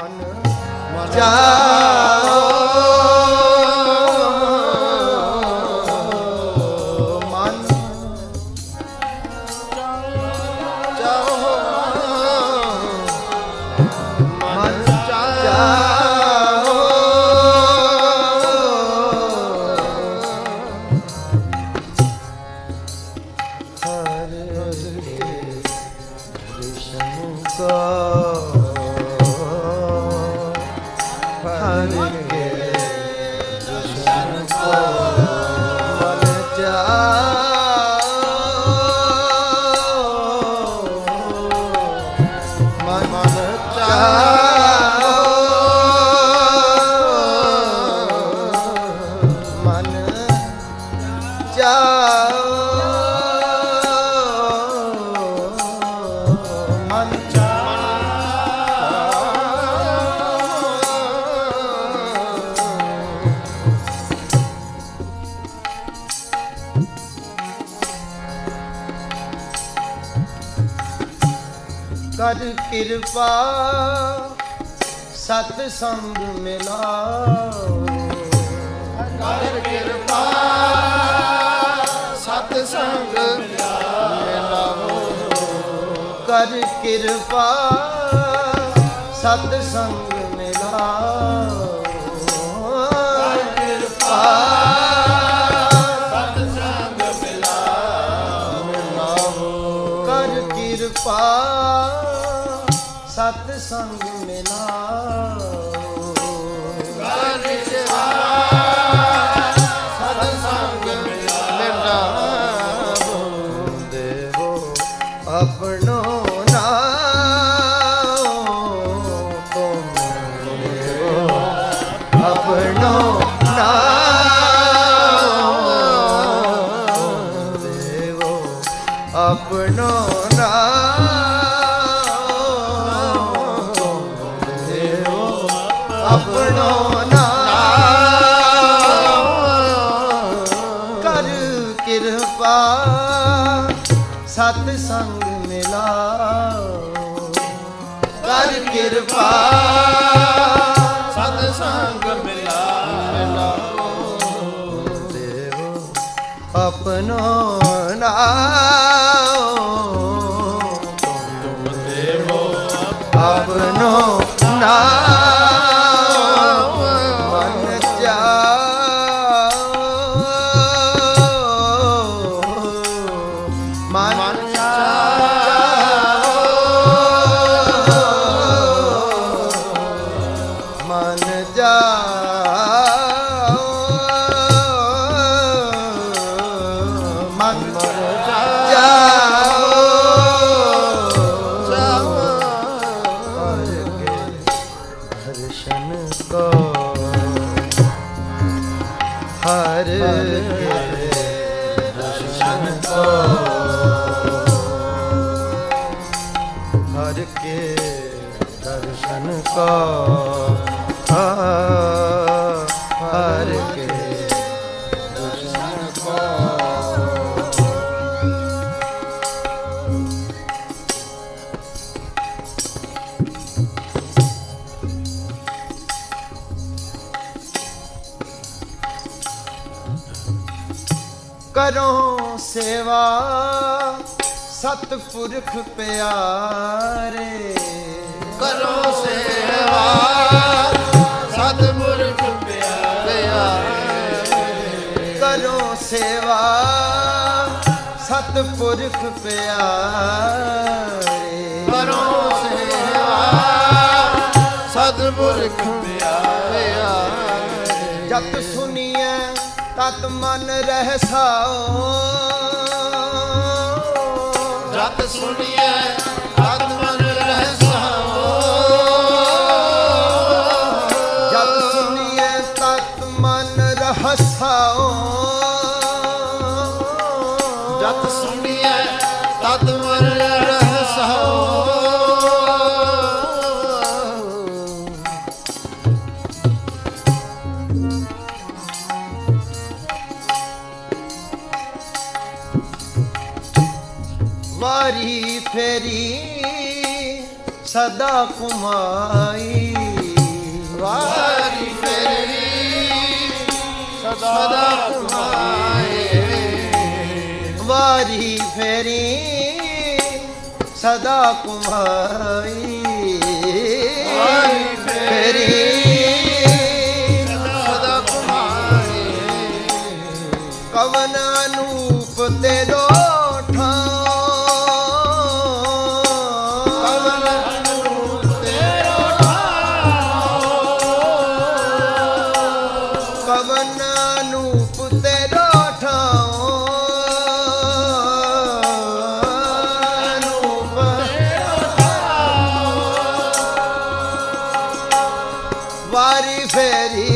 ਮਨ ਜਾਓ। ਮਨ ਜਾਓ ਮਨ ਜਾਓ। ਹਰਿ ਕ੍ਰਿਸ਼ਨ ਕਾ ਕਰ ਕਿਰਪਾ, ਸਤ ਸੰਗ ਮਿਲਾਓ। ਕਰ ਕਿਰਪਾ, ਸਤ ਸੰਗ ਮਿਲਾਓ। ਕਰ ਕਿਰਪਾ ਸਤ ਸੰਗ ਮਿਲਾਓ ਕਿਰਪਾ ਸਤ ਸੰਗ ਕਰ ਕਿਰਪਾ ਸਤ ਸੰਗ ਮਿਲਾ। ਕਿਰਪਾ। ਸਤ ਸੰਗ ਮਿਲਾਓ। ਦੇਵੋ ਆਪਣੋ ਨਾਮ ਤੁਮ ਦੇਵੋ ਆਪਣੋ ਨਾਮ ਕੋ ਹਰਿ ਦਰਸ਼ਨ ਕੋ ਹਰਿ ਕੇ ਦਰਸ਼ਨ ਕੋ ਹਰ ਕੇ ਕਰੋ ਸੇਵਾ। ਸਤਿਪੁਰਖ ਪਿਆਰੇ। ਕਰੋ ਸੇਵਾ। ਸਤ ਮੁਰਖ ਪਿਆਰੇ। ਕਰੋ ਸੇਵਾ। ਸਤਿਪੁਰਖ ਪਿਆਰੇ। ਕਰੋ ਸੇਵਾ। ਸਤ ਮੁਰਖ ਪਿਆਰਿਆ ਜਤ ਸੁਨੀਐ ਤਤ ਮਨ ਰਹਿ ਸਾਓ ਸੁਣੀਐ। ਵਾਰੀ ਫੇਰੀ ਸਦਾ ਕੁਮਾਈ ਵਾਰੀ ਫੇਰੀ ਸਦਾ ਕੁਮਾਏ ਵਾਰੀ ਫੇਰੀ ਸਦਾ ਕੁਮਾਈ ਵਾਰੀ ਫੇਰੀ ਕਵਨ ਅਨੂਪ ਤੇਰੋ ਵਾਰੀ ਫੇਰੀ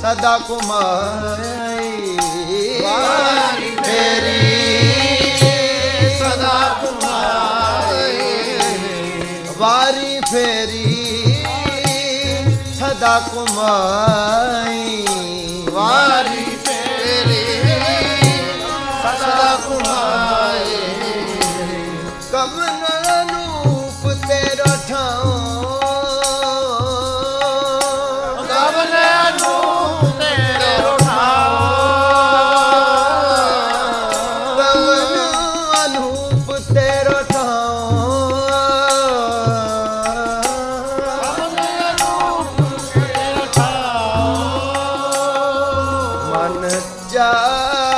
ਸਦਾ ਕੁਮਾਈ ਵਾਰੀ ਫੇਰੀ ਸਦਾ ਕੁਮਾਏ ਵਾਰੀ ਫੇਰੀ ਸਦਾ ਕੁਮਾਈ ਮਨ ਜਾਓ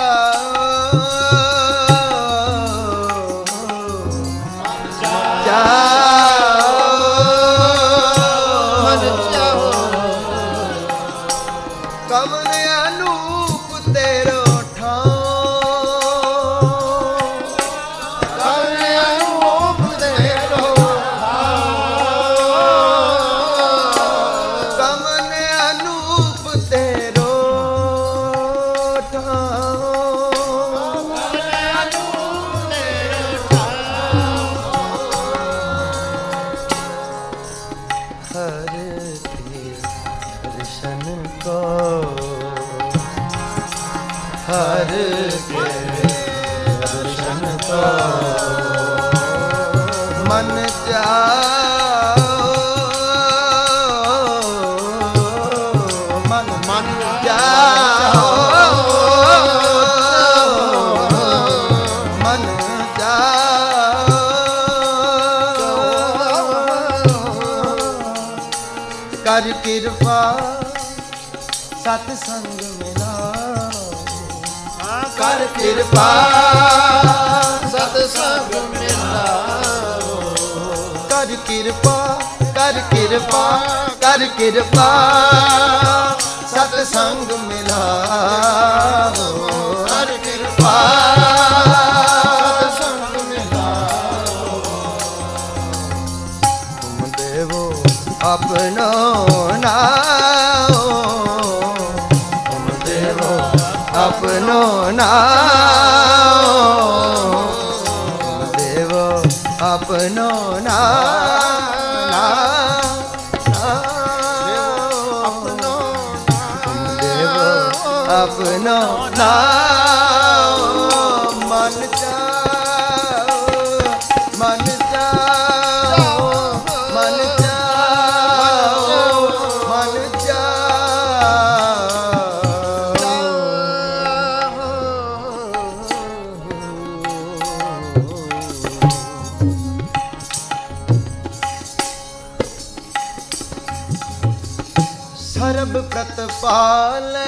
ਸਤ ਸੰਗ ਮਿਲਾਓ। ਕਰ ਕਿਰਪਾ ਸਤ ਸੰਗ ਮਿਲਾਓ। ਕਰ ਕਿਰਪਾ ਕਰ ਕਿਰਪਾ ਕਰ ਕਿਰਪਾ ਸਤ ਸੰਗ ਮਿਲਾਓ। ਹਰ ਕਿਰਪਾ ਆਪਣੋ ਨਾਉ। ਆਪਣੋ ਨਾਉ ਤੁਮ ਦੇਵੋ ਆਪਣੋ ਨਾਉ ਸਰਬ ਪ੍ਰਤਪਾਲੈ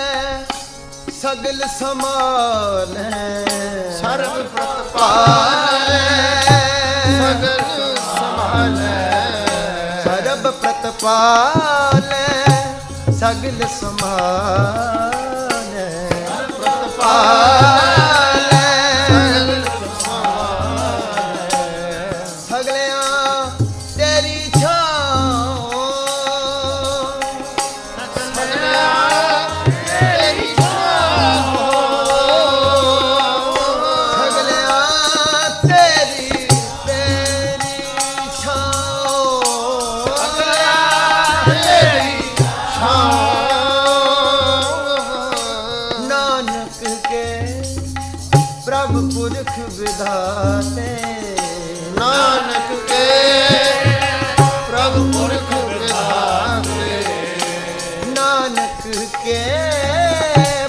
ਸਗਲ ਸਮਾਲੈ ਸਰਬ ਪ੍ਰਤਪਾਲੈ ਸਗਲ ਸਮਾਲੈ ਸਰਬ ਪ੍ਰਤਪਾਲੈ ਸਗਲ ਸਮਾਲੈ ਪ੍ਰਤਪਾਲੈ ਸਗਲਿਆਂ ਪ੍ਰਭ ਪੁਰਖ ਵਿਧਾਤੇ। ਨਾਨਕ ਕੇ ਪ੍ਰਭ ਪੁਰਖ ਨਾਨਕ ਕੇ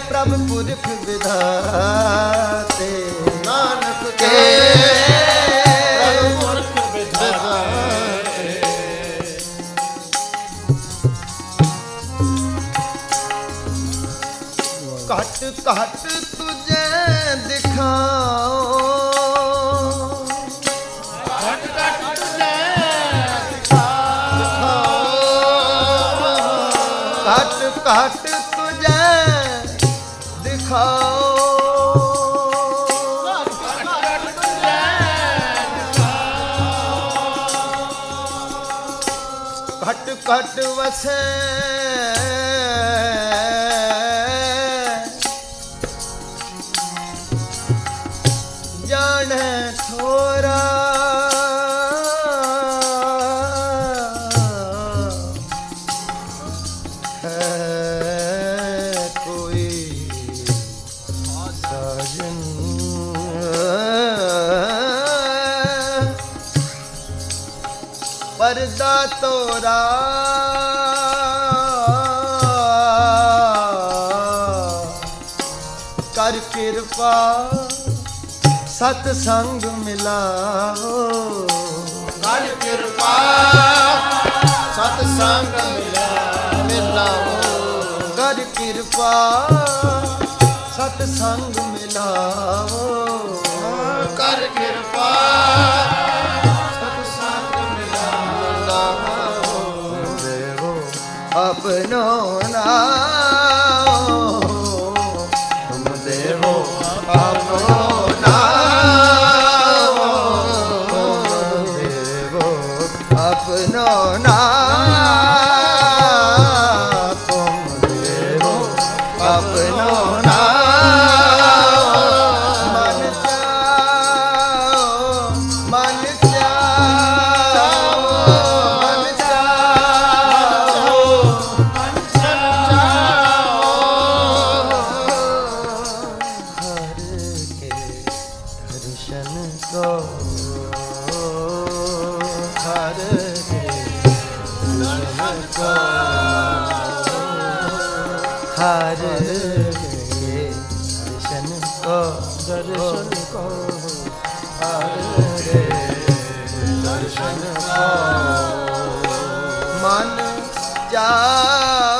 ਪ੍ਰਭ ਪੁਰਖ ਵਿਧਾਤੇ। ਨਾਨਕ ਕੇ ਪ੍ਰਭ ਪੁਰਖ ਤੁਝੇ ਦਿਖਾਓ ਘਟ ਘਟ ਵਸੇ ਸਾਜਨ ਪਰਦਾ ਤੋਰਾ। ਕਰ ਕਿਰਪਾ ਸਤ ਸੰਗ ਮਿਲਾਓ। ਕਰ ਕਿਰਪਾ ਸਤ ਸੰਗ ਮਿਲਾ ਮਿਲਾਓ। ਕਰ ਕਿਰਪਾ। ਸਤ ਸੰਗ ਮਿਲਾਓ। ਕਰ ਕਿਰਪਾ। ਸਤ ਸੰਗ ਮਿਲਾਓ। ਦੇਵੋ ਆਪਨੋ ਨਾਮ ਮਨ ਜਾ